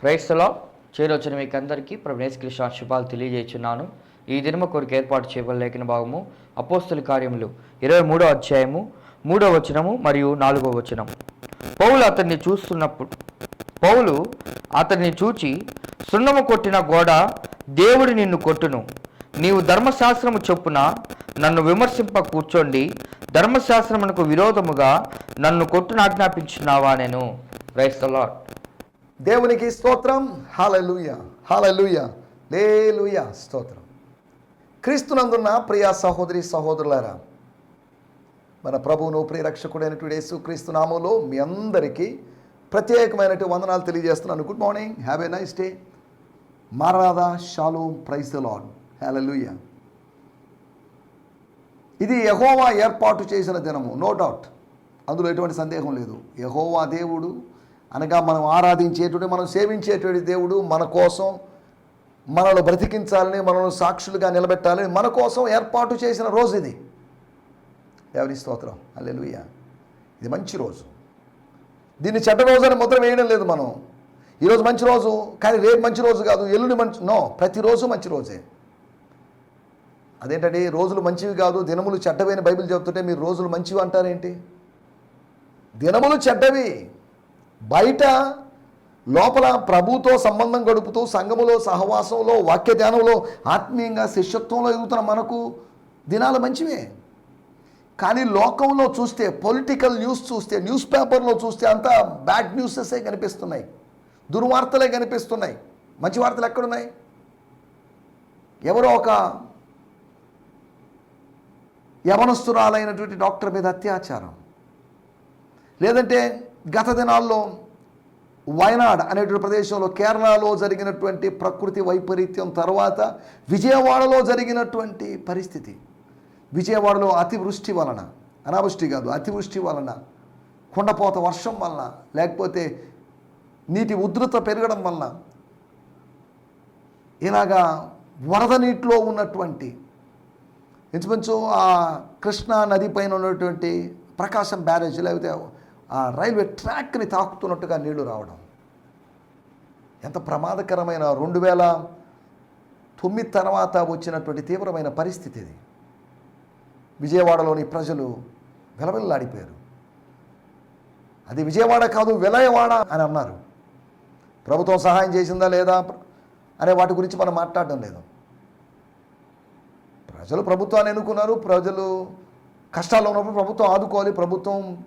క్రైస్తలో చేరొచ్చిన మీకు అందరికీ ప్రభు కృష్ణ శుభాలు తెలియజేస్తున్నాను ఈ దినమ కొరకు ఏర్పాటు చేయబడిన లేఖన భాగము అపోస్తుల కార్యములు. ఇరవై మూడో అధ్యాయము మూడో వచనము మరియు నాలుగో వచనం పౌలు అతన్ని చూస్తున్నప్పుడు పౌలు అతన్ని చూచి సున్నము కొట్టిన గోడ దేవుడు నిన్ను కొట్టును. నీవు ధర్మశాస్త్రము చొప్పున నన్ను విమర్శింప కూర్చోండి. ధర్మశాస్త్రమునకు విరోధముగా నన్ను కొట్టును ఆజ్ఞాపించున్నావా నేను? క్రైస్తలాట్ దేవునికి స్తోత్రం. హాలలుయ హాలలుయ లేలుయ స్తోత్రం. క్రీస్తునందున్న ప్రియ సహోదరి సహోదరులారా మన ప్రభువును ప్రియరక్షకుడైనటువంటి యేసు క్రీస్తు నామంలో మీ అందరికీ ప్రత్యేకమైనటువంటి వందనాలు తెలియజేస్తున్నాను. Good morning have a nice day మారాదా షాలోమ్ ప్రైజ్ ద లాడ్ హాలలుయ ఇది యహోవా ఏర్పాటు చేసిన దినము నో డౌట్ అందులో ఎటువంటి సందేహం లేదు. యహోవా దేవుడు అనగా మనం ఆరాధించేటువంటి మనం సేవించేటువంటి దేవుడు మన కోసం మనల్ని బ్రతికించాలని మనల్ని సాక్షులుగా నిలబెట్టాలని మన కోసం ఏర్పాటు చేసిన రోజు ఇది. ఎవరి స్తోత్రం. అల్లెలుయ్య ఇది మంచి రోజు. దీన్ని చెడ్డ రోజు అని ముద్ర వేయడం లేదు మనం. ఈరోజు మంచి రోజు కానీ రేపు మంచి రోజు కాదు. ఎల్లుండి మంచి నో ప్రతిరోజు మంచి రోజే. అదేంటండి రోజులు మంచివి కాదు దినములు చెడ్డవని బైబిల్ చెబుతుంటే మీరు రోజులు మంచివి అంటారేంటి? దినములు చెడ్డవి. బయట లోపల ప్రభుతో సంబంధం గడుపుతూ సంఘములో సహవాసంలో వాక్య ధ్యానంలో ఆత్మీయంగా శిష్యత్వంలో ఎదుగుతున్న మనకు దినాలు మంచివే. కానీ లోకంలో చూస్తే పొలిటికల్ న్యూస్ చూస్తే న్యూస్ పేపర్లో చూస్తే అంతా బ్యాడ్ న్యూసెసే కనిపిస్తున్నాయి. దుర్వార్తలే కనిపిస్తున్నాయి. మంచి వార్తలు ఎక్కడున్నాయి? ఎవరో ఒక యవనస్తురాలైనటువంటి డాక్టర్ మీద అత్యాచారం. లేదంటే గత దినాల్లో వయనాడ్ అనేటువంటి ప్రదేశంలో కేరళలో జరిగినటువంటి ప్రకృతి వైపరీత్యం తర్వాత విజయవాడలో జరిగినటువంటి పరిస్థితి. విజయవాడలో అతివృష్టి వలన అనావృష్టి కాదు అతివృష్టి వలన కొండపోత వర్షం వలన లేకపోతే నీటి ఉధృత పెరగడం వలన ఇలాగా వరద నీటిలో ఉన్నటువంటి ఇంచుమించు ఆ కృష్ణా నది పైన ఉన్నటువంటి ప్రకాశం బ్యారేజ్ లేకపోతే ఆ రైల్వే ట్రాక్ని తాకుతున్నట్టుగా నీళ్ళు రావడం. ఎంత ప్రమాదకరమైన రెండు వేల తొమ్మిది తర్వాత వచ్చినటువంటి తీవ్రమైన పరిస్థితి ఇది. విజయవాడలోని ప్రజలు వెలవెల్లాడిపోయారు. అది విజయవాడ కాదు విలయవాడ అని అన్నారు. ప్రభుత్వం సహాయం చేసిందా లేదా అనే వాటి గురించి మనం మాట్లాడడం లేదు. ప్రజలు ప్రభుత్వాన్ని ఎన్నుకున్నారు ప్రజలు కష్టాల్లో ఉన్నప్పుడు ప్రభుత్వం ఆదుకోవాలి ప్రభుత్వం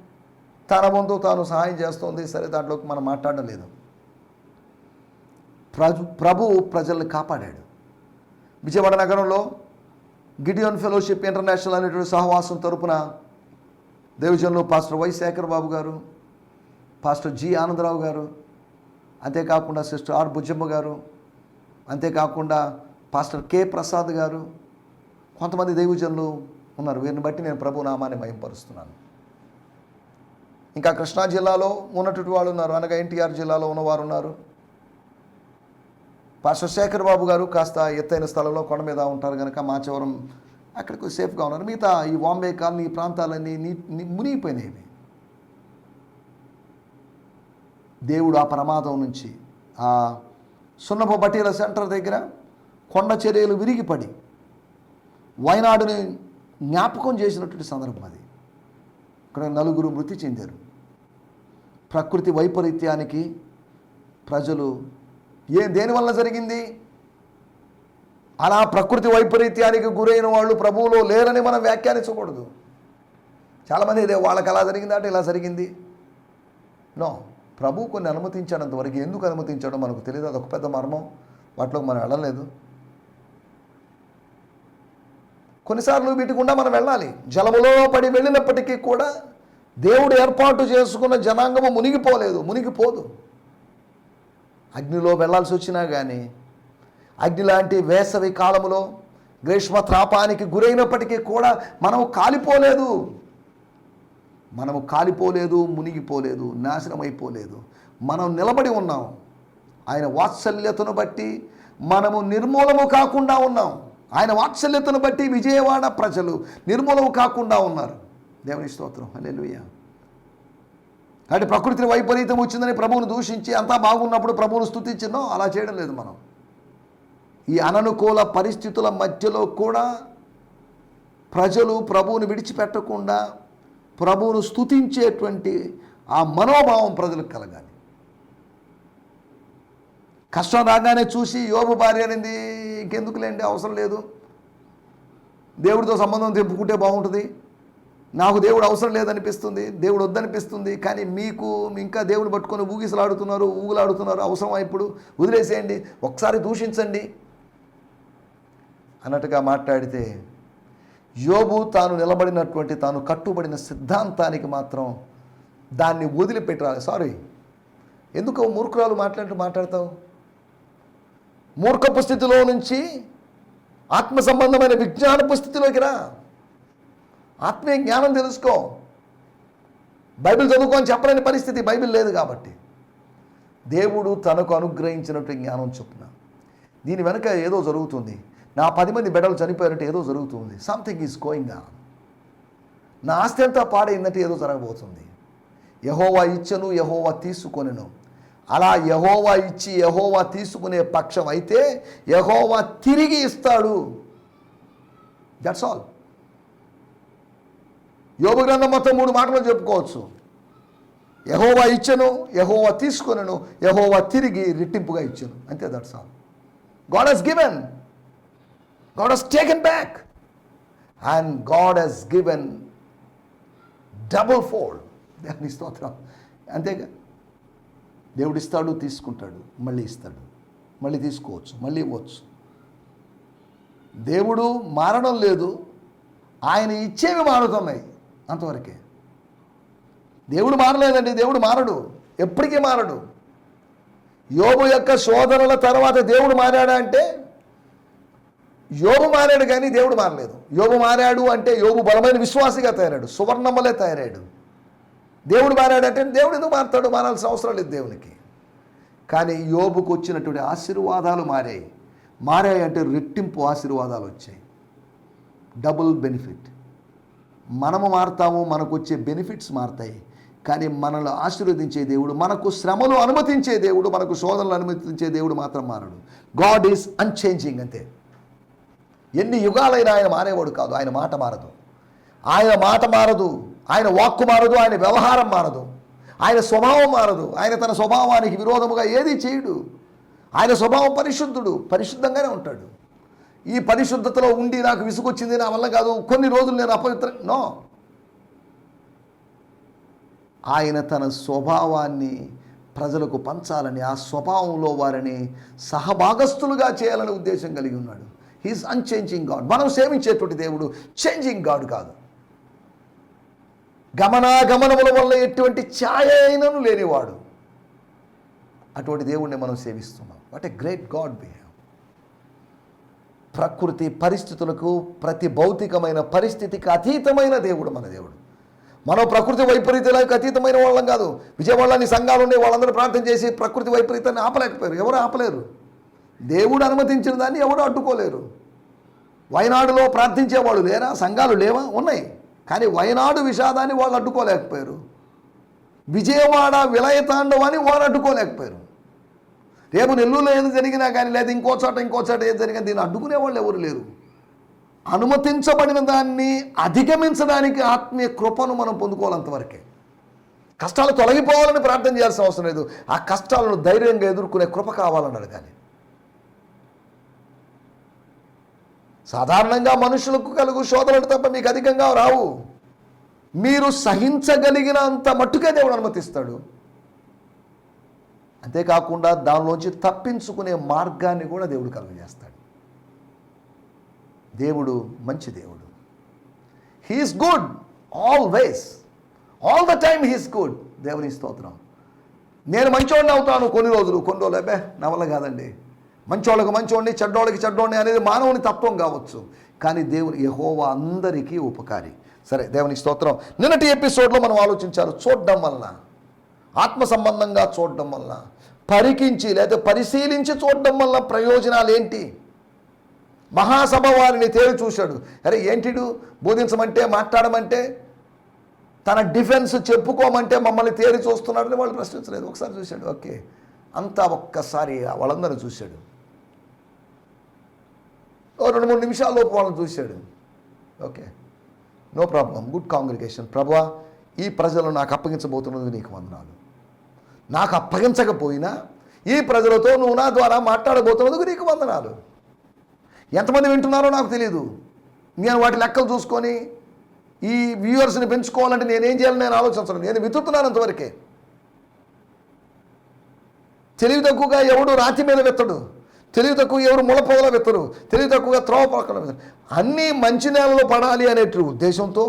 తన వంతు తాను సహాయం చేస్తోంది సరే దాంట్లోకి మనం మాట్లాడడం లేదు. ప్రభు ప్రజల్ని కాపాడాడు. విజయవాడ నగరంలో గిడియోన్ ఫెలోషిప్ ఇంటర్నేషనల్ అనేటువంటి సహవాసం తరపున దేవజన్లో పాస్టర్ వై శేఖర్ బాబు గారు పాస్టర్ జి ఆనందరావు గారు అంతేకాకుండా సిస్టర్ ఆర్ బుజ్జమ్మ గారు అంతేకాకుండా పాస్టర్ కె ప్రసాద్ గారు కొంతమంది దైవజనులు ఉన్నారు. వీరిని బట్టి నేను ప్రభు నామాన్ని మయంపరుస్తున్నాను ఇంకా కృష్ణా జిల్లాలో ఉన్నటువంటి వాళ్ళు ఉన్నారు. అనగా ఎన్టీఆర్ జిల్లాలో ఉన్నవారు ఉన్నారు. పాస్టర్ శేఖర్ బాబు గారు కాస్త ఎత్తైన స్థలంలో కొండ మీద ఉంటారు కనుక మాచవరం అక్కడికి సేఫ్గా ఉన్నారు. మిగతా ఈ బాంబే కాలనీ ఈ ప్రాంతాలన్నీ నీ మునిగిపోయినాయి దేవుడు ఆ ప్రమాదం నుంచి ఆ సున్నపు బటీల సెంటర్ దగ్గర కొండ చర్యలు విరిగిపడి వయనాడుని జ్ఞాపకం చేసినటువంటి సందర్భం అది. ఇక్కడ నలుగురు మృతి చెందారు. ప్రకృతి వైపరీత్యానికి ప్రజలు ఏ దేనివల్ల జరిగింది? అలా ప్రకృతి వైపరీత్యానికి గురైన వాళ్ళు ప్రభువులో లేరని మనం వ్యాఖ్యానించకూడదు. చాలామంది ఇదే వాళ్ళకి అలా జరిగింది అంటే ఇలా జరిగింది. నో ప్రభు కొన్ని అనుమతించాడంత వరకు ఎందుకు అనుమతించాడో మనకు తెలియదు. అదొక పెద్ద మర్మం. వాటిలోకి మనం వెళ్ళలేదు. కొన్నిసార్లు వీటి గుండా మనం వెళ్ళాలి. జలములో పడి వెళ్ళినప్పటికీ కూడా దేవుడు ఏర్పాటు చేసుకున్న జనాంగము మునిగిపోలేదు మునిగిపోదు. అగ్నిలో వెళ్ళాల్సి వచ్చినా కానీ అగ్ని లాంటి వేసవి కాలములో గ్రీష్మ త్రాపానికి గురైనప్పటికీ కూడా మనము కాలిపోలేదు. మనము కాలిపోలేదు మునిగిపోలేదు నాశనమైపోలేదు. మనం నిలబడి ఉన్నాం. ఆయన వాత్సల్యతను బట్టి మనము నిర్మూలము కాకుండా ఉన్నాం. ఆయన వాత్సల్యతను బట్టి విజయవాడ ప్రజలు నిర్మూలము కాకుండా ఉన్నారు. దేవుని స్తోత్రం. హల్లెలూయా. అంటే ప్రకృతి వైపరీతం వచ్చిందని ప్రభువును దూషించి అంతా బాగున్నప్పుడు ప్రభువును స్థుతించిందో అలా చేయడం లేదు మనం. ఈ అననుకూల పరిస్థితుల మధ్యలో కూడా ప్రజలు ప్రభువుని విడిచిపెట్టకుండా ప్రభువును స్థుతించేటువంటి ఆ మనోభావం ప్రజలకు కలగాలి. కష్టం రాగానే చూసి యోబు భార్య అనేది ఇంకెందుకులేండి అవసరం లేదు. దేవుడితో సంబంధం తెంపుకుంటే బాగుంటుంది. నాకు దేవుడు అవసరం లేదనిపిస్తుంది దేవుడు వద్దనిపిస్తుంది కానీ మీకు ఇంకా దేవుడు పట్టుకొని ఊగిసలాడుతున్నారు ఊగులాడుతున్నారు అవసరమా ఇప్పుడు? వదిలేసేయండి ఒకసారి దూషించండి అన్నట్టుగా మాట్లాడితే యోబు తాను నిలబడినటువంటి తాను కట్టుబడిన సిద్ధాంతానికి మాత్రం దాన్ని వదిలిపెట్టాలి సారీ ఎందుకు మూర్ఖురాలు మాట్లాడుతూ మాట్లాడతావు? మూర్ఖపు స్థితిలో నుంచి ఆత్మ సంబంధమైన విజ్ఞానపు స్థితిలోకి రా. ఆత్మీయ జ్ఞానం తెలుసుకో. బైబిల్ చదువుకో అని చెప్పలేని పరిస్థితి బైబిల్ లేదు కాబట్టి. దేవుడు తనకు అనుగ్రహించినట్టు జ్ఞానం చొప్పున. దీని వెనక ఏదో జరుగుతుంది. నా పది మంది బిడ్డలు చనిపోయినట్టు ఏదో జరుగుతుంది. సంథింగ్ ఈజ్ గోయింగ్ ఆన్ నా ఆస్తి అంతా పాడైందంటే ఏదో జరగబోతుంది. యహోవా ఇచ్చను యహోవా తీసుకొనిను. అలా యహోవా ఇచ్చి యహోవా తీసుకునే పక్షం అయితే యహోవా తిరిగి ఇస్తాడు. దట్స్ ఆల్ యోగ గ్రంథం మొత్తం మూడు మాటలు చెప్పుకోవచ్చు. యహోవా ఇచ్చను యహోవా తీసుకొనను యహోవా తిరిగి రెట్టింపుగా ఇచ్చను. అంతే that's all. God he's given God he's taken back and God he's given double fold దేవుని స్తోత్రం. అంతేగా? దేవుడు ఇస్తాడు తీసుకుంటాడు మళ్ళీ ఇస్తాడు. మళ్ళీ తీసుకోవచ్చు మళ్ళీ ఇవ్వచ్చు. దేవుడు మారడం లేదు. ఆయన ఇచ్చేవి మారుతున్నాయి. అంతవరకే. దేవుడు మారలేదండి దేవుడు మారడు ఎప్పటికీ మారడు. యోబు యొక్క శోధనల తర్వాత దేవుడు మారాడా అంటే యోబు మారాడు కానీ దేవుడు మారలేదు. యోబు మారాడు అంటే యోబు బలమైన విశ్వాసిగా తయారాడు సువర్ణమ్మలే తయారాడు. దేవుడు మారాడంటే దేవుడు ఎందుకు మారుతాడు? మారాల్సిన అవసరం లేదు దేవునికి. కానీ యోబుకు వచ్చినటువంటి ఆశీర్వాదాలు మారాయి. మారాయి అంటే రెట్టింపు ఆశీర్వాదాలు వచ్చాయి. Double benefit. మనము మారుతాము మనకు వచ్చే బెనిఫిట్స్ మారుతాయి. కానీ మనల్ని ఆశీర్వదించే దేవుడు మనకు శ్రమలు అనుమతించే దేవుడు మనకు శోధనలు అనుమతించే దేవుడు మాత్రం మారడు. గాడ్ ఈజ్ అన్చేంజింగ్ అంతే. ఎన్ని యుగాలైనా ఆయన మారేవాడు కాదు ఆయన మాట మారదు. ఆయన మాట మారదు ఆయన వాక్కు మారదు ఆయన వ్యవహారం మారదు. ఆయన స్వభావం మారదు. ఆయన తన స్వభావానికి విరోధముగా ఏది చేయడు. ఆయన స్వభావం పరిశుద్ధుడు పరిశుద్ధంగానే ఉంటాడు. ఈ పరిశుద్ధతలో ఉండి నాకు విసుగొచ్చింది నా వల్ల కాదు. కొన్ని రోజులు నేను అపవిత్ర నో. ఆయన తన స్వభావాన్ని ప్రజలకు పంచాలని ఆ స్వభావంలో వారిని సహభాగస్తులుగా చేయాలనే ఉద్దేశం కలిగి ఉన్నాడు. హీస్ అన్చేంజింగ్ గాడ్ మనం సేవించేటువంటి దేవుడు చేంజింగ్ గాడ్ కాదు. గమనాగమనముల వల్ల ఎటువంటి ఛాయ అయినను లేనివాడు. అటువంటి దేవుణ్ణి మనం సేవిస్తున్నాం. What a great God behave ప్రకృతి పరిస్థితులకు ప్రతి భౌతికమైన పరిస్థితికి అతీతమైన దేవుడు మన దేవుడు. మనం ప్రకృతి వైపరీత్యాలకు అతీతమైన వాళ్ళం కాదు. విజయవాడలోని సంఘాలు ఉన్నాయి వాళ్ళందరూ ప్రార్థన చేసి ప్రకృతి వైపరీత్యాన్ని ఆపలేకపోయారు. ఎవరు ఆపలేరు? దేవుడు అనుమతించిన దాన్ని ఎవరు అడ్డుకోలేరు? వయనాడులో ప్రార్థించేవాడు లేరా? సంఘాలు లేవా? ఉన్నాయి. కానీ వయనాడు విషాదాన్ని వాళ్ళు అడ్డుకోలేకపోయారు. విజయవాడ విలయతాండవాన్ని వారు అడ్డుకోలేకపోయారు. రేపు నెల్లూరులో ఏది జరిగినా కానీ లేదా ఇంకో చోట ఇంకో చోట ఏది జరిగినా దీన్ని అడ్డుకునే వాళ్ళు ఎవరు లేరు. అనుమతించబడిన దాన్ని అధిగమించడానికి ఆత్మీయ కృపను మనం పొందుకోవాలంతవరకే కష్టాలు తొలగిపోవాలని ప్రార్థన చేయాల్సిన అవసరం లేదు. ఆ కష్టాలను ధైర్యంగా ఎదుర్కొనే కృప కావాలని అడగాలి. సాధారణంగా మనుషులకు కలుగు శోధనలు తప్ప మీకు అధికంగా రావు. మీరు సహించగలిగినంత మట్టుకే దేవుడు అనుమతిస్తాడు. అంతేకాకుండా దానిలోంచి తప్పించుకునే మార్గాన్ని కూడా దేవుడు కలుగజేస్తాడు. దేవుడు మంచి దేవుడు. He is good always all the time he's good దేవుని స్తోత్రం. నేను మంచోడిని అవుతాను కొన్ని రోజులు కొన్ని రోజులు. అబ్బే నా వల్ల కాదండి. మంచోళ్ళకి మంచోడిని చెడ్డోళ్ళకి చెడ్డోడిని అనేది మానవుని తత్వం కావచ్చు. కానీ దేవుని యహోవా అందరికీ ఉపకారి. సరే దేవుని స్తోత్రం. నిన్నటి ఎపిసోడ్లో మనం ఆలోచించారు చూడడం వలన ఆత్మ సంబంధంగా చూడడం వలన పరికించి లేదా పరిశీలించి చూడడం వల్ల ప్రయోజనాలు ఏంటి? మహాసభ వారిని తేలి చూశాడు. అరే ఏంటిడు? బోధించమంటే మాట్లాడమంటే తన డిఫెన్స్ చెప్పుకోమంటే మమ్మల్ని తేరి చూస్తున్నాడని వాళ్ళు ప్రశ్నించలేదు. ఒకసారి చూశాడు. ఓకే. అంతా ఒక్కసారి వాళ్ళందరూ చూశాడు. ఓ రెండు మూడు నిమిషాల్లోపు వాళ్ళని చూశాడు. Okay. No problem. Good congregation. ప్రభా ఈ ప్రజలు నాకు అప్పగించబోతున్నది నీకు వందనాలు. నాకు అప్పగించకపోయినా ఈ ప్రజలతో నువ్వు నా ద్వారా మాట్లాడబోతున్నందుకు నీకు వందనాలు. ఎంతమంది వింటున్నారో నాకు తెలియదు నేను వాటి లెక్కలు చూసుకొని ఈ వ్యూవర్స్ని పెంచుకోవాలంటే నేనేం చేయాలని నేను ఆలోచించను. నేను విత్తుతున్నాను అంతవరకే. తెలివి తక్కువగా ఎవడు రాతి మీద వెత్తడు. తెలివి తక్కువ ఎవరు ముళ్ళపొదల వెత్తరు తెలివి తక్కువగా త్రోవ పక్కన అన్నీ మంచి నేలలో పడాలి అనే ఉద్దేశంతో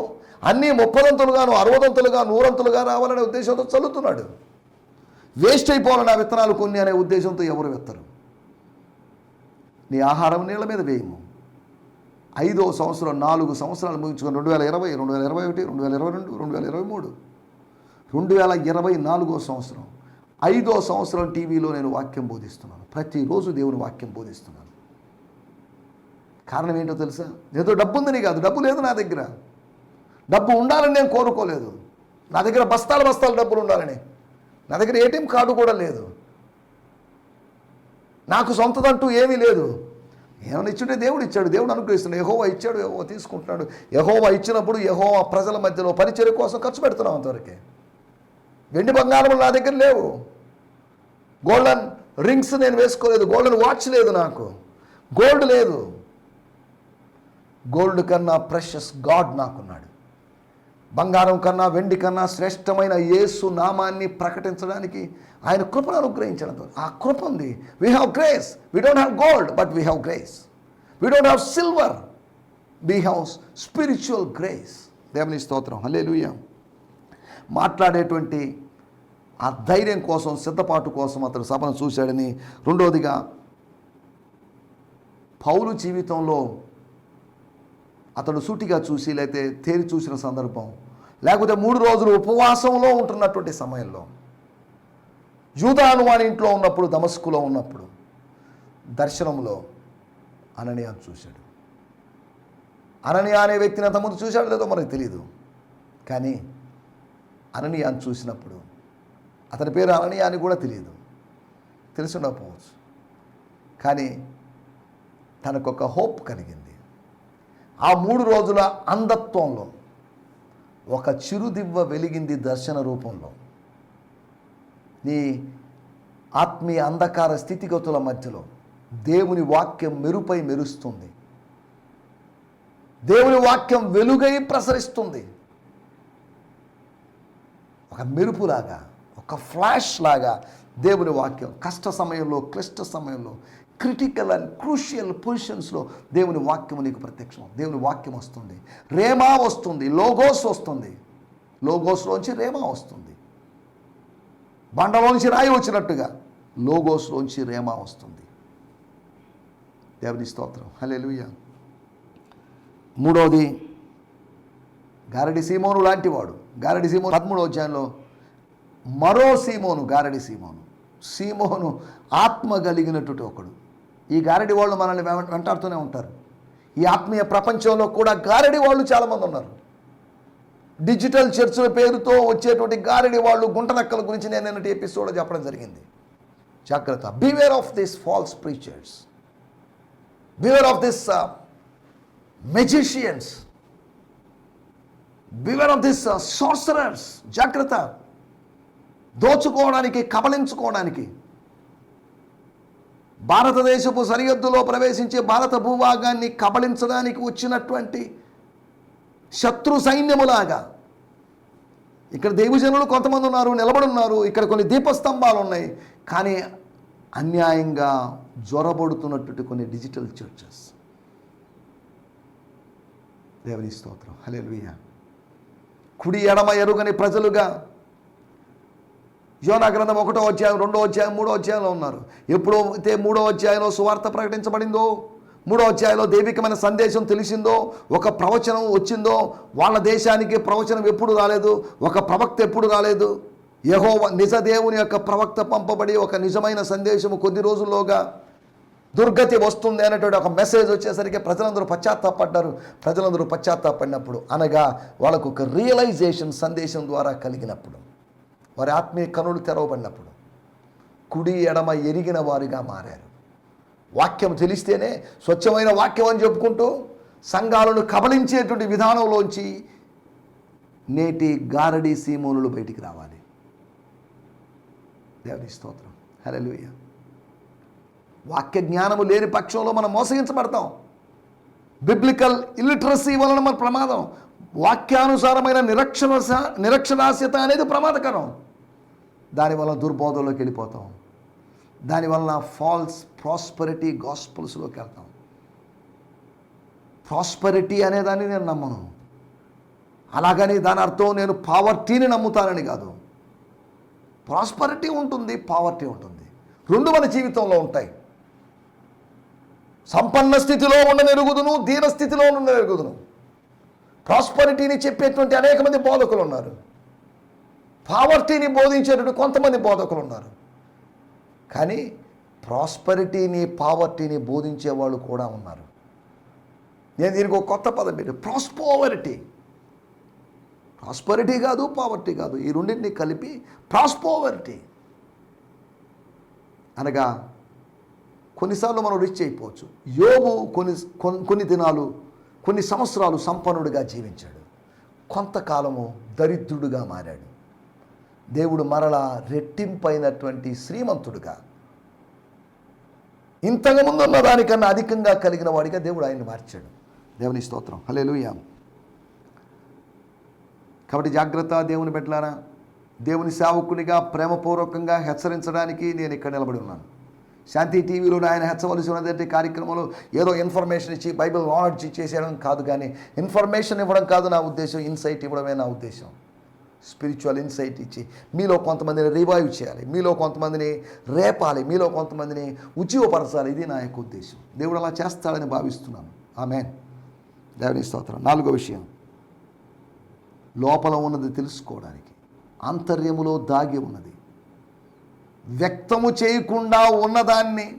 అన్నీ ముప్పదంతులుగాను అరవదంతులుగా నూరంతులుగా రావాలనే ఉద్దేశంతో చల్లుతున్నాడు. వేస్ట్ అయిపోవాలని ఆ విత్తనాలు కొన్ని అనే ఉద్దేశంతో ఎవరు విత్తరు? నీ ఆహారం నీళ్ళ మీద వేయము. ఐదో సంవత్సరం నాలుగు సంవత్సరాలు ముగించుకొని రెండు వేల ఇరవై రెండు వేల ఇరవై ఒకటి రెండు వేల ఇరవై రెండు రెండు వేల ఇరవై మూడు. రెండు వేల ఇరవై నాలుగో సంవత్సరం. ఐదో సంవత్సరం టీవీలో నేను వాక్యం బోధిస్తున్నాను. ప్రతిరోజు దేవుని వాక్యం బోధిస్తున్నాను. కారణం ఏంటో తెలుసా? ఏదో డబ్బు ఉందని కాదు. డబ్బు లేదు నా దగ్గర. డబ్బు ఉండాలని నేను కోరుకోలేదు. నా దగ్గర బస్తాలు బస్తాలు డబ్బులు ఉండాలని. నా దగ్గర ఏటీఎం కార్డు కూడా లేదు. నాకు సొంతదంటూ ఏమీ లేదు. ఏమైనా ఇచ్చుంటే దేవుడు ఇచ్చాడు. దేవుడు అనుగ్రహిస్తున్నాడు. యహోవా ఇచ్చాడు. యహోవా తీసుకుంటున్నాడు. యహోవా ఇచ్చినప్పుడు యహోవా ప్రజల మధ్యలో పరిచర్య కోసం ఖర్చు పెడుతున్నాం అంతవరకే. వెండి బంగారములు నా దగ్గర లేవు. గోల్డెన్ రింగ్స్ నేను వేసుకోలేదు. గోల్డెన్ వాచ్ లేదు నాకు. గోల్డ్ లేదు. గోల్డ్ కన్నా ప్రెషస్ గాడ్ నాకున్నాడు. బంగారం కన్నా వెండి కన్నా శ్రేష్టమైన యేసు నామాన్ని ప్రకటించడానికి ఆయన కృపను అనుగ్రహించడంతో. ఆ కృప ఉంది. We have grace we don't have gold but we have grace we don't have silver we have spiritual grace దేవుని స్తోత్రం. హలే మాట్లాడేటువంటి ఆ ధైర్యం కోసం సిద్ధపాటు కోసం అతడు సభను చూశాడని రెండవదిగా పౌలు జీవితంలో అతడు సూటిగా చూసి లేకపోతే తేరి చూసిన సందర్భం లేకపోతే మూడు రోజులు ఉపవాసంలో ఉంటున్నటువంటి సమయంలో యూదాను వాని ఇంట్లో ఉన్నప్పుడు దమస్కులో ఉన్నప్పుడు దర్శనంలో అననీయాను చూశాడు. అననీయ అనే వ్యక్తిని అంతకుముందు చూశాడు లేదో మనకు తెలియదు కానీ అననీయాను చూసినప్పుడు అతని పేరు అననీయ అని కూడా తెలియదు తెలిసి ఉండకపోవచ్చు. కానీ తనకొక హోప్ కలిగింది. ఆ మూడు రోజుల అంధత్వంలో ఒక చిరుదివ్వ వెలిగింది దర్శన రూపంలో. నీ ఆత్మీయ అంధకార స్థితిగతుల మధ్యలో దేవుని వాక్యం మెరుపై మెరుస్తుంది. దేవుని వాక్యం వెలుగై ప్రసరిస్తుంది. ఒక మెరుపులాగా ఒక ఫ్లాష్ లాగా దేవుని వాక్యం. కష్ట సమయంలో క్లిష్ట సమయంలో క్రిటికల్ అండ్ క్రూషియల్ పొజిషన్స్లో దేవుని వాక్యం నీకు ప్రత్యక్షం దేవుని వాక్యం వస్తుంది. రేమా వస్తుంది. లోగోస్ వస్తుంది. లోగోస్లోంచి రేమా వస్తుంది. బండలోంచి రాయి వచ్చినట్టుగా లోగోస్లోంచి రేమా వస్తుంది. దేవుని స్తోత్రం. హలే మూడవది గారడి సీమోను లాంటివాడు. గారడి సీమోను పదమూడవ అధ్యాయంలో మరో సీమోను గారడి సీమోను. సీమోను ఆత్మ కలిగినటువంటి ఒకడు. ఈ గారడి వాళ్ళు మనల్ని వెంటాడుతూనే ఉంటారు. ఈ ఆత్మీయ ప్రపంచంలో కూడా గారడి వాళ్ళు చాలామంది ఉన్నారు. డిజిటల్ చర్చ్ల పేరుతో వచ్చేటువంటి గారడి వాళ్ళు గుంటనక్కల గురించి నేను నిన్నటి ఎపిసోడ్ చెప్పడం జరిగింది. జాగ్రత్త. Beware of this false preachers beware of this magicians beware of this sorcerers జాగ్రత్త. దోచుకోవడానికి కబలించుకోవడానికి భారతదేశపు సరిహద్దులో ప్రవేశించే భారత భూభాగాన్ని కబలించడానికి వచ్చినటువంటి శత్రు సైన్యములాగా ఇక్కడ దేవజనులు కొంతమంది ఉన్నారు నిలబడి ఉన్నారు ఇక్కడ కొన్ని దీపస్తంభాలు ఉన్నాయి కానీ అన్యాయంగా జ్వరబడుతున్నటువంటి కొన్ని డిజిటల్ చర్చెస్. దేవుని స్తోత్రం. హలే కుడి ఎడమ ఎరుగని ప్రజలుగా యోనా గ్రంథం ఒకటో అధ్యాయం రెండో అధ్యాయం మూడో అధ్యాయంలో ఉన్నారు. ఎప్పుడో అయితే మూడో అధ్యాయంలో సువార్త ప్రకటించబడిందో మూడో అధ్యాయంలో దైవికమైన సందేశం తెలిసిందో ఒక ప్రవచనం వచ్చిందో వాళ్ళ దేశానికి ప్రవచనం ఎప్పుడు రాలేదు ఒక ప్రవక్త ఎప్పుడు రాలేదు యహో నిజ దేవుని యొక్క ప్రవక్త పంపబడి ఒక నిజమైన సందేశము కొద్ది రోజుల్లోగా దుర్గతి వస్తుంది అనేటువంటి ఒక మెసేజ్ వచ్చేసరికి ప్రజలందరూ పశ్చాత్తాపడ్డారు. ప్రజలందరూ పశ్చాత్తాపడినప్పుడు అనగా వాళ్ళకు ఒక రియలైజేషన్ సందేశం ద్వారా కలిగినప్పుడు. వారి ఆత్మీయ కనులు తెరవబడినప్పుడు కుడి ఎడమ ఎరిగిన వారిగా మారారు. వాక్యం తెలిస్తేనే స్వచ్ఛమైన వాక్యం అని చెప్పుకుంటూ సంఘాలను కబలించేటువంటి విధానంలోంచి నేటి గారడి సీమోనులు బయటికి రావాలి. దేవుని స్తోత్రం. హల్లెలూయా. వాక్య జ్ఞానము లేని పక్షంలో మనం మోసగించబడతాం. బిబ్లికల్ ఇల్లిటరసీ వలన మన ప్రమాదం. వాక్యానుసారమైన నిరక్షణ నిరక్షరాస్యత అనేది ప్రమాదకరం. దానివల్ల దుర్బోధంలోకి వెళ్ళిపోతాం. దానివల్ల ఫాల్స్ ప్రాస్పరిటీ గాస్పుల్స్లోకి వెళ్తాం. ప్రాస్పరిటీ అనేదాన్ని నేను నమ్మను. అలాగని దాని అర్థం నేను పావర్టీని నమ్ముతానని కాదు. ప్రాస్పరిటీ ఉంటుంది పావర్టీ ఉంటుంది. రెండు మన జీవితంలో ఉంటాయి. సంపన్న స్థితిలో ఉండనెరుగుదును దీన స్థితిలో ఉండనెరుగుదును ప్రాస్పరిటీని చెప్పేటువంటి అనేక మంది బోధకులు ఉన్నారు పావర్టీని బోధించేటువంటి కొంతమంది బోధకులు ఉన్నారు కానీ ప్రాస్పరిటీని పావర్టీని బోధించే వాళ్ళు కూడా ఉన్నారు. నేను దీనికి ఒక కొత్త పదం పెట్టి ప్రాస్పోవరిటీ ప్రాస్పరిటీ కాదు పావర్టీ కాదు. ఈ రెండింటిని కలిపి ప్రాస్పోవరిటీ అనగా కొన్నిసార్లు మనం రిచ్ అయిపోవచ్చు. యోగు కొన్ని కొన్ని దినాలు కొన్ని సంవత్సరాలు సంపన్నుడిగా జీవించాడు. కొంతకాలము దరిద్రుడుగా మారాడు. దేవుడు మరలా రెట్టింపైనటువంటి శ్రీమంతుడుగా. ఇంతకు ముందు ఉన్న దానికన్నా అధికంగా కలిగిన వాడిగా దేవుడు ఆయన్ని మార్చాడు. దేవుని స్తోత్రం. హల్లెలూయా. కాబట్టి జాగ్రత్త దేవుని పెట్టలారా దేవుని సేవకునిగా ప్రేమపూర్వకంగా హెచ్చరించడానికి నేను ఇక్కడ నిలబడి ఉన్నాను. శాంతి టీవీలో ఆయన హెచ్చవలసి ఉన్నదంటే కార్యక్రమంలో ఏదో ఇన్ఫర్మేషన్ ఇచ్చి బైబిల్ నాలెడ్జ్ చేసేయడం కాదు కానీ ఇన్ఫర్మేషన్ ఇవ్వడం కాదు నా ఉద్దేశం ఇన్సైట్ ఇవ్వడమే నా ఉద్దేశం. స్పిరిచువల్ ఇన్సైట్ ఇచ్చి మీలో కొంతమందిని రివైవ్ చేయాలి మీలో కొంతమందిని రేపాలి మీలో కొంతమందిని ఉజ్జీవపరచాలి ఇది నా యొక్క ఉద్దేశం. దేవుడు అలా చేస్తాడని భావిస్తున్నాను. ఆమె దేవుని స్తోత్రం. నాలుగో విషయం. లోపల ఉన్నది తెలుసుకోవడానికి ఆంతర్యములో దాగి ఉన్నది వ్యక్తము చేయకుండా ఉన్నదాన్ని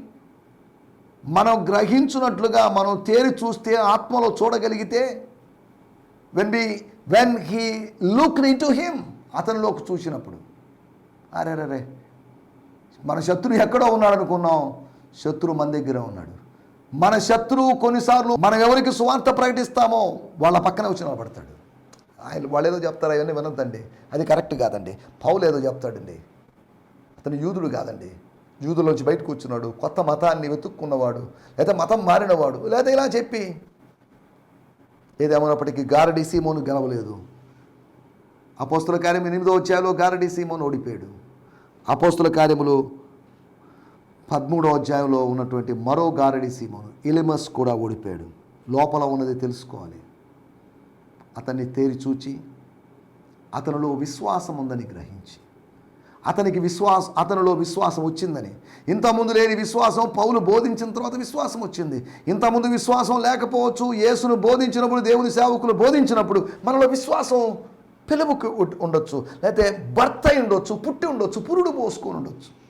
మనం గ్రహించున్నట్లుగా మనం తేరి చూస్తే ఆత్మలో చూడగలిగితే when be when he look into him అతనిలోకి చూసినప్పుడు. అరే రే మన శత్రువు ఎక్కడో ఉన్నాడు అనుకున్నాం శత్రువు మన దగ్గర ఉన్నాడు. మన శత్రువు కొన్నిసార్లు మనం ఎవరికి సువార్త ప్రకటిస్తామో వాళ్ళ పక్కన వచ్చి నిలబడతాడు. ఆయన వాళ్ళు ఏదో చెప్తారు అవన్నీ వినొద్దండి. అది కరెక్ట్ కాదండి. పౌలు ఏదో చెప్తాడండి. అతను యూదుడు కాదండి. యూదులోంచి బయటకు వచ్చినాడు కొత్త మతాన్ని వెతుక్కున్నవాడు లేదా మతం మారినవాడు లేదా ఇలా చెప్పి. ఏదేమైనప్పటికీ గారడి సీమోను గెలవలేదు. అపోస్తుల కార్యం ఎనిమిదో వచ్చాలో గారడి సీమోను ఓడిపోయాడు. అపోస్తుల కార్యములు పదమూడో అధ్యాయంలో ఉన్నటువంటి మరో గారడి సీమోను ఇలిమస్ కూడా ఓడిపోయాడు. లోపల ఉన్నది తెలుసుకోవాలి. అతన్ని తేరి చూచి అతనిలో విశ్వాసం ఉందని గ్రహించి. అతనికి విశ్వాసం అతనిలో విశ్వాసం వచ్చిందని. ఇంతకుముందు లేని విశ్వాసం పౌలు బోధించిన తర్వాత విశ్వాసం వచ్చింది. ఇంతకుముందు విశ్వాసం లేకపోవచ్చు యేసును బోధించినప్పుడు దేవుని సేవకులు బోధించినప్పుడు మనలో విశ్వాసం పిలుపుకి ఉండొచ్చు. లేకపోతే భర్త ఉండొచ్చు పుట్టి ఉండొచ్చు పురుడు పోసుకొని ఉండొచ్చు.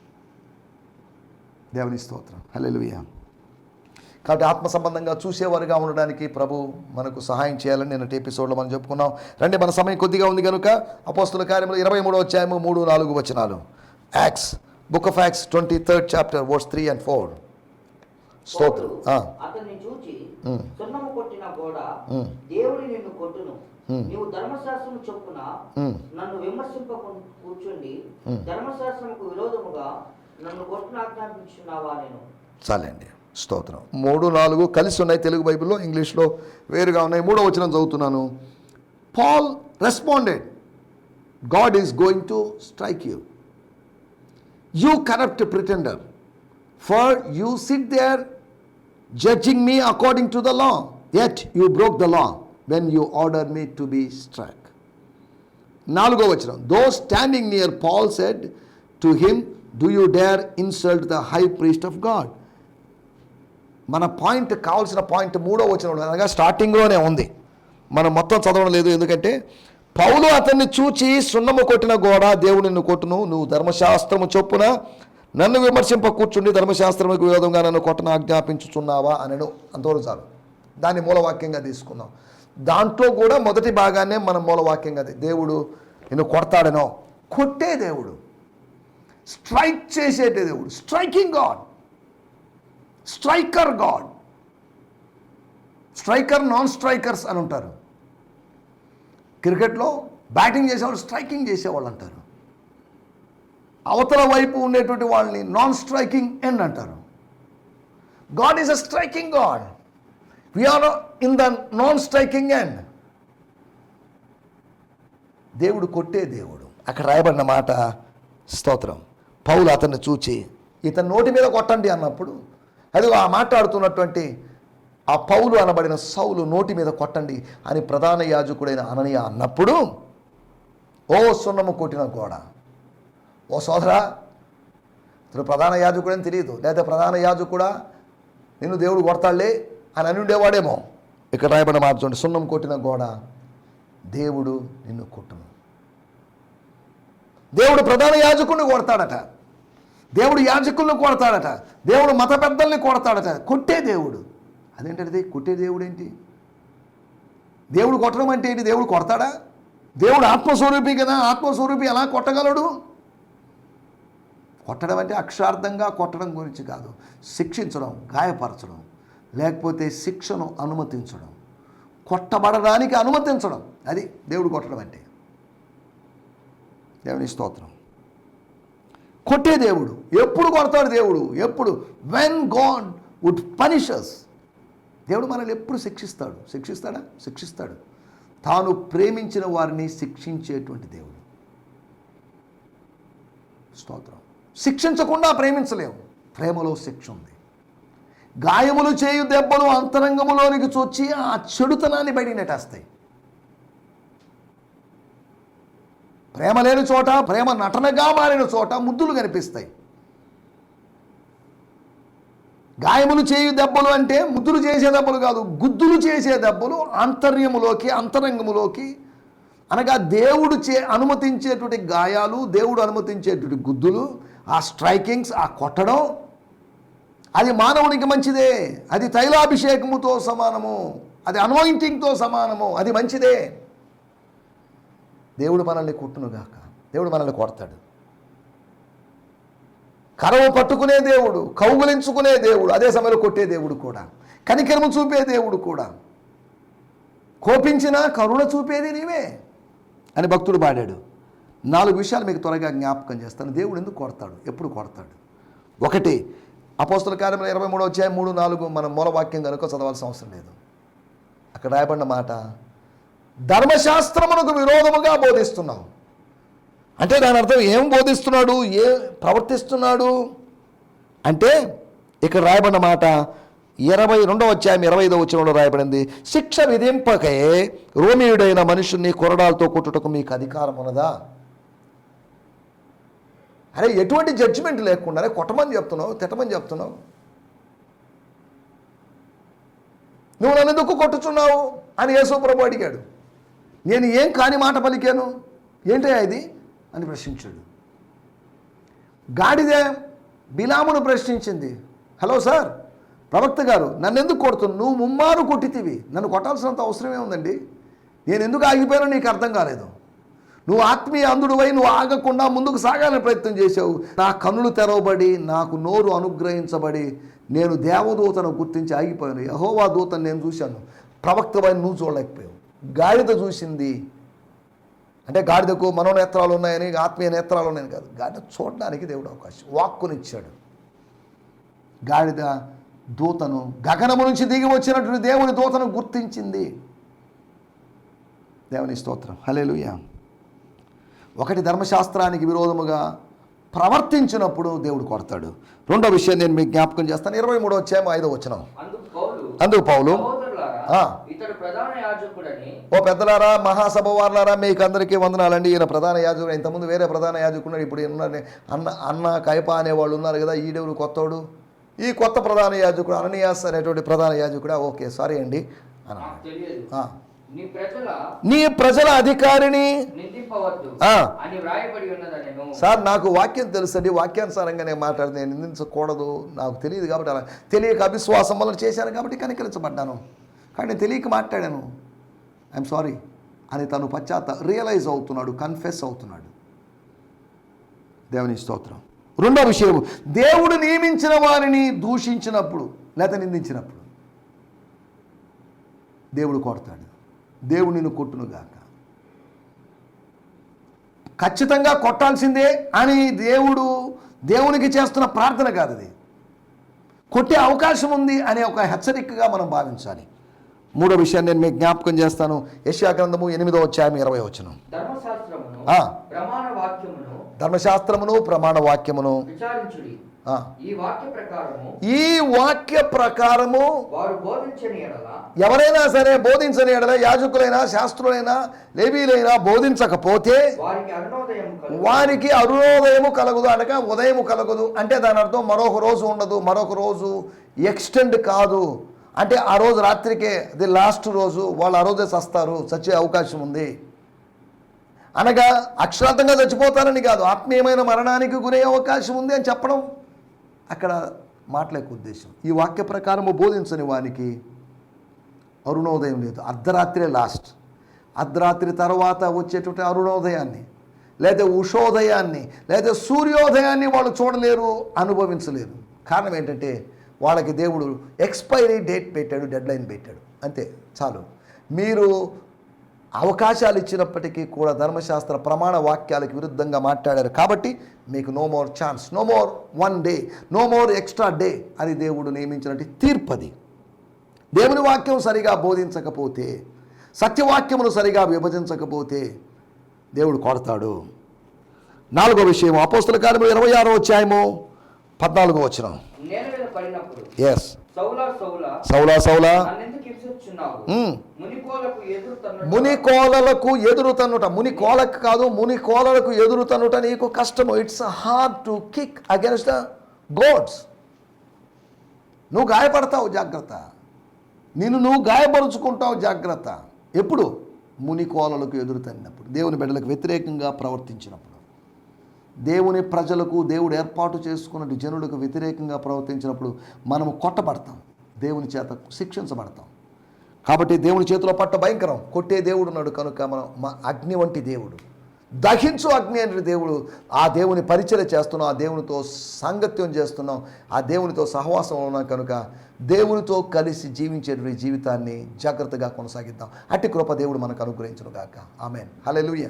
దేవుని స్తోత్రం. హలో కాబట్టి ఆత్మ సంబంధంగా చూసేవారుగా ఉండడానికి ప్రభు మనకు సహాయం చేయాలని నేను ఎపిసోడ్లో మనం చెప్పుకున్నాం. రండి మన సమయం కొద్దిగా ఉంది కనుక అపోస్తుల కార్యములు ఇరవై మూడో అధ్యాయము మూడు నాలుగు వచనాలు. Acts book of Acts twenty third chapter verse three and four స్తోత్రం. నీవు ధర్మశాస్త్రము చొప్పున. నన్ను కూర్చుండి. ధర్మశాస్త్రముకు విరోధముగా నన్ను కొట్టును ఆజ్ఞాపించున్నావా నేను? చాలండి. స్తోత్రం. మూడు నాలుగు కలిసి ఉన్నాయి తెలుగు బైబిల్లో ఇంగ్లీష్లో వేరుగా ఉన్నాయి. మూడో వచనం చదువుతున్నాను. Paul responded God is going to strike you you corrupt pretender for you sit there judging me according to the law yet you broke the law when you order me to be strike నాలుగో వచనం though standing near Paul said to him do you dare insult the high priest of God మన point కావాల్సిన point మూడో వచ్చిన అనగా స్టార్టింగ్లోనే ఉంది. మనం మొత్తం చదవడం లేదు. ఎందుకంటే పౌలు అతన్ని చూచి సున్నము కొట్టిన గోడ దేవుడు నిన్ను కొట్టును. నువ్వు ధర్మశాస్త్రము చొప్పున నన్ను విమర్శింప కూర్చుండి ధర్మశాస్త్రముకి విరోధంగా నన్ను కొట్టను ఆజ్ఞాపించుచున్నావా అనను. అంతవరకు చాలు. దాన్ని మూలవాక్యంగా తీసుకుందాం. దాంట్లో కూడా మొదటి భాగాన్నే మనం మూలవాక్యంగా దేవుడు నిన్ను కొడతాడనో. కొట్టే దేవుడు. స్ట్రైక్ చేసేటే దేవుడు. Striking God. Striker God. Striker non strikers అని ఉంటారు. క్రికెట్లో బ్యాటింగ్ చేసేవాళ్ళు స్ట్రైకింగ్ చేసేవాళ్ళు అంటారు. అవతల వైపు ఉండేటువంటి వాళ్ళని నాన్ స్ట్రైకింగ్ ఎండ్ అంటారు. God is a striking God. We are in the non striking end. దేవుడు కొట్టే దేవుడు. అక్కడ రాయబడిన మాట స్తోత్రం. పౌలు అతన్ని చూచి ఇతని నోటి మీద కొట్టండి అన్నప్పుడు అది ఆ మాట్లాడుతున్నటువంటి ఆ పౌలు అనబడిన సౌలు నోటి మీద కొట్టండి అని ప్రధాన యాజకుడైన అననీయ అన్నప్పుడు ఓ సున్నము కొట్టిన గోడ. ఓ సోదరా ఇతను ప్రధాన యాజకుడని తెలియదు. లేదా ప్రధాన యాజకుడా నిన్ను దేవుడు కొడతాడులే అని అని ఉండేవాడేమో. ఇక్కడ రాయబడిన మార్చండి సున్నం కొట్టిన గోడ దేవుడు నిన్ను కొట్టును. దేవుడు ప్రధాన యాజకుడిని కొడతాడట. దేవుడు యాజకులను కొడతాడట. దేవుడు మత పెద్దల్ని కొడతాడట. కొట్టే దేవుడు. అదేంటది కొట్టే దేవుడు ఏంటి దేవుడు కొట్టడం అంటే ఏంటి? దేవుడు కొడతాడా? దేవుడు ఆత్మస్వరూపి కదా. ఆత్మస్వరూపి ఎలా కొట్టగలడు? కొట్టడం అంటే అక్షరార్థంగా కొట్టడం గురించి కాదు. శిక్షించడం గాయపరచడం లేకపోతే శిక్షను అనుమతించడం. కొట్టబడడానికి అనుమతించడం. అది దేవుడు కొట్టడం అంటే. దేవుని స్తోత్రం. కొట్టే దేవుడు. ఎప్పుడు కొడతాడు దేవుడు? ఎప్పుడు? వెన్ గాడ్ వుడ్ పనిషస్ దేవుడు మనల్ని ఎప్పుడు శిక్షిస్తాడు? శిక్షిస్తాడా? శిక్షిస్తాడు. తాను ప్రేమించిన వారిని శిక్షించేటువంటి దేవుడు. స్తోత్రం. శిక్షించకుండా ప్రేమించలేము. ప్రేమలో శిక్ష ఉంది. గాయములు చేయు దెబ్బలు అంతరంగములోనికి చొచ్చి ఆ చెడుతనాన్ని బయట నెట్టేస్తాయి. ప్రేమ లేని చోట ప్రేమ నటనగా మారిన చోట ముద్దులు కనిపిస్తాయి. గాయములు చేయు దెబ్బలు అంటే ముద్దులు చేసే దెబ్బలు కాదు గుద్దులు చేసే దెబ్బలు అంతర్యములోకి అంతరంగములోకి అనగా దేవుడు చే అనుమతించేటువంటి గాయాలు దేవుడు అనుమతించేటువంటి గుద్దులు ఆ స్ట్రైకింగ్స్ ఆ కొట్టడం అది మానవునికి మంచిదే. అది తైలాభిషేకముతో సమానము. అది అన్వాయింటింగ్తో సమానము. అది మంచిదే. దేవుడు మనల్ని కుట్టునుగాక. దేవుడు మనల్ని కొడతాడు. కరవు పట్టుకునే దేవుడు కౌగులించుకునే దేవుడు అదే సమయంలో కొట్టే దేవుడు కూడా. కనికరము చూపే దేవుడు కూడా. కోపించినా కరుణ చూపేది నీవే అని భక్తుడు పాడాడు. నాలుగు విషయాలు మీకు త్వరగా జ్ఞాపకం చేస్తాను. దేవుడు ఎందుకు కొడతాడు? ఎప్పుడు కొడతాడు? ఒకటి అపోస్తుల కార్యంలో ఇరవై మూడు వచ్చాయి మూడు నాలుగు మనం మూలవాక్యం కనుక చదవాల్సిన అవసరం లేదు. అక్కడ రాయబడిన మాట ధర్మశాస్త్రమునకు విరోధముగా బోధిస్తున్నావు. అంటే దాని అర్థం ఏం బోధిస్తున్నాడు? ఏ ప్రవర్తిస్తున్నాడు? అంటే ఇక్కడ రాయబడిన మాట ఇరవై రెండవ అధ్యాయం ఇరవై ఐదవ వచ్చినంలో రాయబడింది శిక్ష విధింపకే రోమియుడైన మనుషుల్ని కొరడాలతో కొట్టుటకు మీకు అధికారం ఉన్నదా? అరే ఎటువంటి జడ్జిమెంట్ లేకుండా కొట్టమని చెప్తున్నావు తిట్టమని చెప్తున్నావు. నువ్వు నన్ను ఎందుకు కొట్టుచున్నావు? అని యేసుప్రభు అడిగాడు. నేను ఏం కాని మాట పలికాను? ఏంటయ్యా ఇది? అని ప్రశ్నించాడు. గాడిదే బిలామును ప్రశ్నించింది. హలో సార్ ప్రవక్త గారు నన్ను ఎందుకు కొడుతున్నావు? నువ్వు ముమ్మారు కొట్టితివి. నన్ను కొట్టాల్సినంత అవసరమే ఉందండి. నేను ఎందుకు ఆగిపోయానో నీకు అర్థం కాలేదు. నువ్వు ఆత్మీయ అందుడువై నువ్వు ఆగకుండా ముందుకు సాగాలని ప్రయత్నం చేసావు నా కన్నులు తెరవబడి నాకు నోరు అనుగ్రహించబడి నేను దేవదూతను గుర్తించి ఆగిపోయాను. యహోవా దూతను నేను చూశాను. ప్రవక్తపై నువ్వు చూడలేకపోయావు. గాడిద చూసింది. అంటే గాడిదకు మనోనేత్రాలు ఉన్నాయని ఆత్మీయ నేత్రాలు ఉన్నాయని కాదు. గాడిద చూడడానికి దేవుడు అవకాశం వాక్కునిచ్చాడు. గాడిద దూతను గగనము నుంచి దిగి వచ్చినటువంటి దేవుని దూతను గుర్తించింది. దేవుని స్తోత్రం. హలేలుయా ఒకటి ధర్మశాస్త్రానికి విరోధముగా ప్రవర్తించినప్పుడు దేవుడు కొడతాడు. రెండో విషయం నేను మీకు జ్ఞాపకం చేస్తాను. ఇరవై మూడో వచ్చాము ఐదో వచ్చినాం అందుకు పౌలు ఓ పెద్దలారా మహాసభ వారులారా మీకు అందరికీ వందనాలండి. ఈయన ప్రధాన యాజకుడు. ఇంతకుముందు వేరే ప్రధాన యాజకుడు ఇప్పుడు ఈయన ఉన్నారు అన్న అన్న కైప అనేవాళ్ళు ఉన్నారు కదా. ఈడెవరు? కొత్తోడు. ఈ కొత్త ప్రధాన యాజకుడు అననీయాస్ అనేటువంటి ప్రధాన యాజకుడా? ఓకే సారీ అండి. నీ ప్రజల అధికారిని సార్ నాకు వాక్యం తెలుసండి. వాక్యానుసారంగా నేను మాట్లాడితే నేను నిందించకూడదు. నాకు తెలియదు కాబట్టి అలా. తెలియక అవిశ్వాసం వల్ల చేశాను కాబట్టి కనికరించబడ్డాను. కానీ నేను తెలియక మాట్లాడాను. ఐఎమ్ సారీ అని తను పశ్చాత్త రియలైజ్ అవుతున్నాడు కన్ఫెస్ అవుతున్నాడు. దేవుని స్తోత్రం. రెండో విషయం దేవుడు నియమించిన వారిని దూషించినప్పుడు లేక నిందించినప్పుడు దేవుడు కొడతాడు దేవుడు నిన్ను కొట్టునుగాక ఖచ్చితంగా కొట్టాల్సిందే అని దేవుడు దేవునికి చేస్తున్న ప్రార్థన కాదు అది. కొట్టే అవకాశం ఉంది అనే ఒక హెచ్చరికగా మనం భావించాలి. మూడో విషయాన్ని నేను మీకు జ్ఞాపకం చేస్తాను. యశ్యా గ్రంథము ఎనిమిదో అధ్యాయం ఇరవై వచ్చును ధర్మశాస్త్రమును. ప్రమాణ వాక్యమును. ఈ వాక్య ప్రకారము ఎవరైనా సరే బోధించని ఎడల యాజకులైనా శాస్త్రులైనా లేవీలైనా బోధించకపోతే వారికి అరుణోదయము కలగదు అనగా ఉదయము కలగదు. అంటే దాని అర్థం మరొక రోజు ఉండదు మరొక రోజు ఎక్స్టెండ్ కాదు. అంటే ఆ రోజు రాత్రికే అది లాస్ట్ రోజు వాళ్ళు ఆ రోజే చస్తారు చచ్చే అవకాశం ఉంది. అనగా అక్షరార్థంగా చచ్చిపోతారని కాదు ఆత్మీయమైన మరణానికి గురయ్యే అవకాశం ఉంది అని చెప్పడం అక్కడ మాట్లాడే ఉద్దేశం. ఈ వాక్య ప్రకారము బోధించని వానికి అరుణోదయం లేదు. అర్ధరాత్రే లాస్ట్ అర్ధరాత్రి తర్వాత వచ్చేటువంటి అరుణోదయాన్ని లేదా ఉషోదయాన్ని లేదా సూర్యోదయాన్ని వాళ్ళు చూడలేరు అనుభవించలేరు. కారణం ఏంటంటే వాళ్ళకి దేవుడు ఎక్స్పైరీ డేట్ పెట్టాడు డెడ్ లైన్ పెట్టాడు. అంతే చాలు. మీరు అవకాశాలు ఇచ్చినప్పటికీ కూడా ధర్మశాస్త్ర ప్రమాణ వాక్యాలకు విరుద్ధంగా మాట్లాడారు కాబట్టి మీకు no more chance no more one day no more extra day అని దేవుడు నియమించినట్టు తీర్పది దేవుని వాక్యం సరిగా బోధించకపోతే సత్యవాక్యమును సరిగా విభజించకపోతే దేవుడు కొడతాడు. నాలుగో విషయం అపోస్తుల కార్యము ఇరవై ఆరో అధ్యాయము పద్నాలుగో వచ్చిన పడినప్పుడు. ఎస్ సౌలా సౌలా నన్నెందుకు హింసించున్నావు మ్మ్. మునికోలకు ఎదురు తన్నుట. ముని కోలలకు ఎదురు తన్నుట. ముని కోలకు కాదు ముని కోలలకు ఎదురు తన్నుట నీకు కష్టము. It's hard to kick against the goads నువ్వు గాయపడతావు జాగ్రత్త. నిన్ను నువ్వు గాయపరుచుకుంటావు జాగ్రత్త. ఎప్పుడు? ముని కోలలకు ఎదురు తన్నినప్పుడు. దేవుని బిడ్డలకు వ్యతిరేకంగా ప్రవర్తించినప్పుడు. దేవుని ప్రజలకు దేవుడు ఏర్పాటు చేసుకున్న జనులకు వ్యతిరేకంగా ప్రవర్తించినప్పుడు మనము కొట్టబడతాం. దేవుని చేత శిక్షించబడతాం. కాబట్టి దేవుని చేతిలో పట్ట భయంకరం. కొట్టే దేవుడు ఉన్నాడు కనుక మనం మా అగ్ని వంటి దేవుడు. దహించు అగ్ని అనే దేవుడు ఆ దేవుని పరిచయం చేస్తున్నాం. ఆ దేవునితో సాంగత్యం చేస్తున్నాం. ఆ దేవునితో సహవాసం ఉన్నాం కనుక దేవునితో కలిసి జీవించేటువంటి జీవితాన్ని జాగ్రత్తగా కొనసాగిద్దాం. అట్టి కృప దేవుడు మనకు అనుగ్రహించను గాక ఆమెన్. హల్లెలూయా.